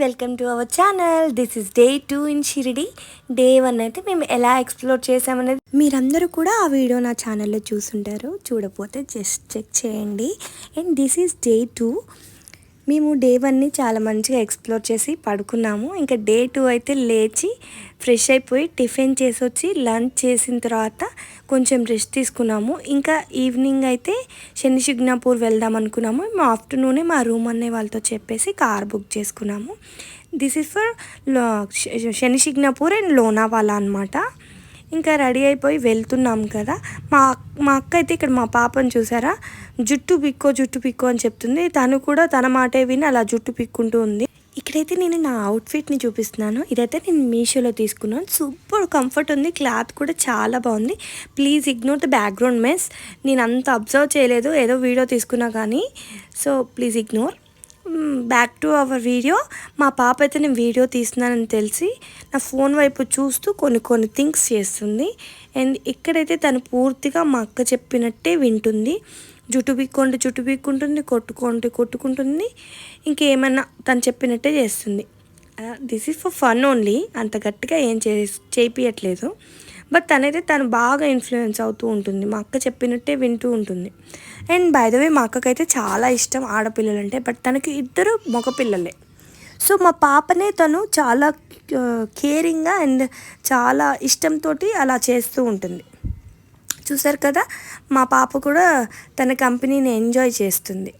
Welcome to our channel. This is day two in Shirdi. Day one అయితే మేము ఎలా explore చేసామనేది మీరందరూ కూడా ఆ వీడియో నా ఛానల్లో చూసుంటారు. చూడపోతే జస్ట్ చెక్ చేయండి. And this is day two మేము డే వన్ని చాలా మంచిగా ఎక్స్ప్లోర్ చేసి పడుకున్నాము. ఇంకా డే టూ అయితే లేచి ఫ్రెష్ అయిపోయి టిఫిన్ చేసి వచ్చి లంచ్ చేసిన తర్వాత కొంచెం రెస్ట్ తీసుకున్నాము. ఇంకా ఈవినింగ్ అయితే శని శిగ్నాపూర్ వెళ్దాం అనుకున్నాము. మేము ఆఫ్టర్నూనే మా రూమ్ అనే వాళ్ళతో చెప్పేసి కార్ బుక్ చేసుకున్నాము. This is for Shani Shingnapur and Lonavala అనమాట ఇంకా రెడీ అయిపోయి వెళ్తున్నాం కదా. మా మా అక్క అయితే ఇక్కడ మా పాపను చూసారా? జుట్టు పిక్కో జుట్టు పిక్కో అని చెప్తుంది. తను కూడా తన మాటే విని అలా జుట్టు పిక్కుంటూ ఉంది. ఇక్కడైతే నేను నా అవుట్ఫిట్ని చూపిస్తున్నాను. ఇదైతే నేను మీషోలో తీసుకున్నాను. సూపర్ కంఫర్ట్ ఉంది. క్లాత్ కూడా చాలా బాగుంది. Please ignore the background mess. నేను అంత అబ్జర్వ్ చేయలేదు. ఏదో వీడియో తీసుకున్నా కానీ. So please ignore. Back to our video మా పాప అయితే నేను వీడియో తీస్తున్నానని తెలిసి నా ఫోన్ వైపు చూస్తూ కొన్ని కొన్ని థింగ్స్ చేస్తుంది. అండ్ ఇక్కడైతే తను పూర్తిగా మా అక్క చెప్పినట్టే వింటుంది. జుట్టు పీక్కోండి జుట్టు పీక్కుంటుంది కొట్టుకోండి కొట్టుకుంటుంది ఇంకేమన్నా తను చెప్పినట్టే చేస్తుంది. This is for fun only అంత గట్టిగా ఏం చే చేపియట్లేదు. బట్ తనైతే తను బాగా ఇన్ఫ్లుయెన్స్ అవుతూ ఉంటుంది. మా అక్క చెప్పినట్టే వింటూ ఉంటుంది. అండ్ బై ద వే మా అక్కకైతే చాలా ఇష్టం ఆడపిల్లలంటే. బట్ తనకి ఇద్దరు మగపిల్లలే. సో మా పాపనే తను చాలా కేరింగ్గా అండ్ చాలా ఇష్టంతో అలా చేస్తూ ఉంటుంది. చూసారు కదా మా పాప కూడా తన కంపెనీని ఎంజాయ్ చేస్తుంది.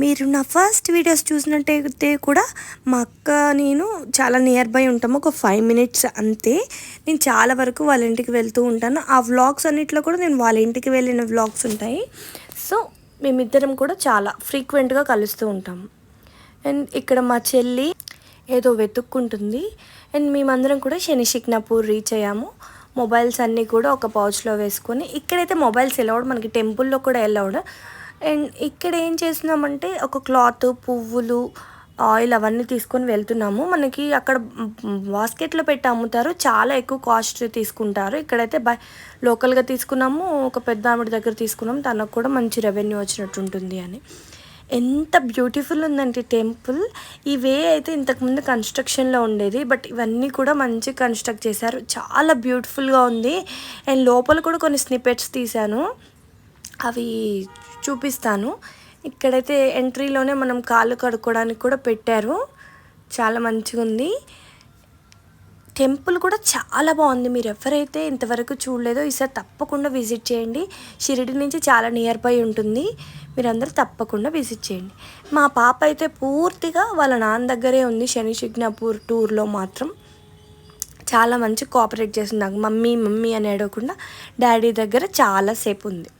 మీరు నా ఫస్ట్ వీడియోస్ చూసినట్టయితే కూడా మా అక్క నేను చాలా నియర్ బై ఉంటాము ఒక ఫైవ్ మినిట్స్ అంతే. నేను చాలా వరకు వాళ్ళ ఇంటికి వెళ్తూ ఉంటాను. ఆ వ్లాగ్స్ అన్నిట్లో కూడా నేను వాళ్ళ ఇంటికి వెళ్ళిన వ్లాగ్స్ ఉంటాయి. సో మేమిద్దరం కూడా చాలా ఫ్రీక్వెంట్గా కలుస్తూ ఉంటాము. అండ్ ఇక్కడ మా చెల్లి ఏదో వెతుక్కుంటుంది. అండ్ మేమందరం కూడా శని శిక్నాపూర్ రీచ్ అయ్యాము. మొబైల్స్ అన్నీ కూడా ఒక పౌచ్లో వేసుకొని ఇక్కడైతే మొబైల్స్ ఎలవడం మనకి టెంపుల్లో కూడా వెళ్ళవడం అండ్ ఇక్కడ ఏం చేస్తున్నామంటే ఒక క్లాత్ పువ్వులు ఆయిల్ అవన్నీ తీసుకొని వెళ్తున్నాము. మనకి అక్కడ బాస్కెట్లో పెట్టి అమ్ముతారు. చాలా ఎక్కువ కాస్ట్ తీసుకుంటారు. ఇక్కడైతే బై లోకల్గా తీసుకున్నాము. ఒక పెద్ద ఆవిడ దగ్గర తీసుకున్నాము తనకు కూడా మంచి రెవెన్యూ వచ్చినట్టు ఉంటుంది అని. ఎంత బ్యూటిఫుల్ ఉందంటే టెంపుల్. ఈ వే అయితే ఇంతకుముందు కన్స్ట్రక్షన్లో ఉండేది. బట్ ఇవన్నీ కూడా మంచి కన్స్ట్రక్ట్ చేశారు. చాలా బ్యూటిఫుల్గా ఉంది. అండ్ లోపల కూడా కొన్ని స్నిపెట్స్ తీశాను. అవి చూపిస్తాను. ఇక్కడైతే ఎంట్రీలోనే మనం కాళ్ళు కడుక్కోవడానికి కూడా పెట్టారు. చాలా మంచిగా ఉంది టెంపుల్ కూడా చాలా బాగుంది. మీరు ఎవరైతే ఇంతవరకు చూడలేదో ఈసారి తప్పకుండా విజిట్ చేయండి. షిరిడి నుంచి చాలా నియర్ బై ఉంటుంది. మీరందరూ తప్పకుండా విజిట్ చేయండి. మా పాప అయితే పూర్తిగా వాళ్ళ నాన్న దగ్గరే ఉంది. శని శిగ్నాపూర్ టూర్లో మాత్రం చాలా మంచి కోఆపరేట్ చేస్తుంది. నాకు మమ్మీ మమ్మీ అని అడగకుండా డాడీ దగ్గర చాలాసేపు ఉంది.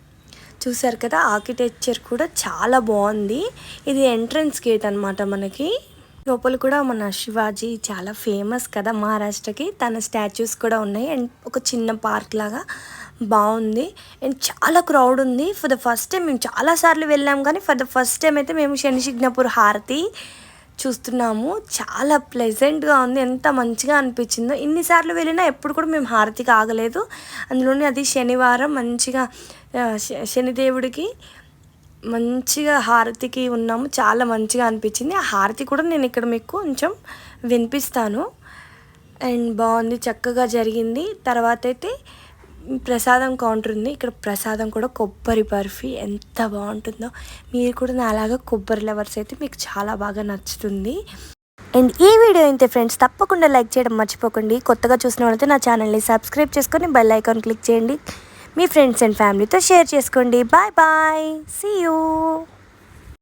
చూసారు కదా ఆర్కిటెక్చర్ కూడా చాలా బాగుంది. ఇది ఎంట్రన్స్ గేట్ అనమాట మనకి. లోపల కూడా మన శివాజీ చాలా ఫేమస్ కదా మహారాష్ట్రకి. తన స్టాచ్యూస్ కూడా ఉన్నాయి. అండ్ ఒక చిన్న పార్క్ లాగా బాగుంది. అండ్ చాలా క్రౌడ్ ఉంది. ఫర్ ద ఫస్ట్ టైం మేము చాలాసార్లు వెళ్ళాం కానీ ఫర్ ద ఫస్ట్ టైం అయితే మేము శనిశిగ్నపూర్ హారతి చూస్తున్నాము. చాలా ప్లెజెంట్గా ఉంది. ఎంత మంచిగా అనిపించిందో. ఇన్నిసార్లు వెళ్ళినా ఎప్పుడు కూడా మేము హారతికి ఆగలేదు అందులోనే అది శనివారం మంచిగా శనిదేవుడికి మంచిగా హారతికి ఉన్నాము. చాలా మంచిగా అనిపించింది. ఆ హారతి కూడా నేను ఇక్కడ మీకు కొంచెం వినిపిస్తాను. అండ్ బాగుంది. చక్కగా జరిగింది. తర్వాత అయితే ప్రసాదం కౌంటర్ ఉంది. ఇక్కడ ప్రసాదం కూడా కొబ్బరి బర్ఫీ ఎంత బాగుంటుందో. మీరు కూడా నాలాగా కొబ్బరి లవర్స్ అయితే మీకు చాలా బాగా నచ్చుతుంది. అండ్ ఈ వీడియో అయితే ఫ్రెండ్స్ తప్పకుండా లైక్ చేయడం మర్చిపోకండి. కొత్తగా చూసిన వాళ్ళైతే నా ఛానల్ని సబ్స్క్రైబ్ చేసుకొని బెల్ ఐకాన్ క్లిక్ చేయండి. మీ ఫ్రెండ్స్ అండ్ ఫ్యామిలీతో షేర్ చేసుకోండి. Bye bye see you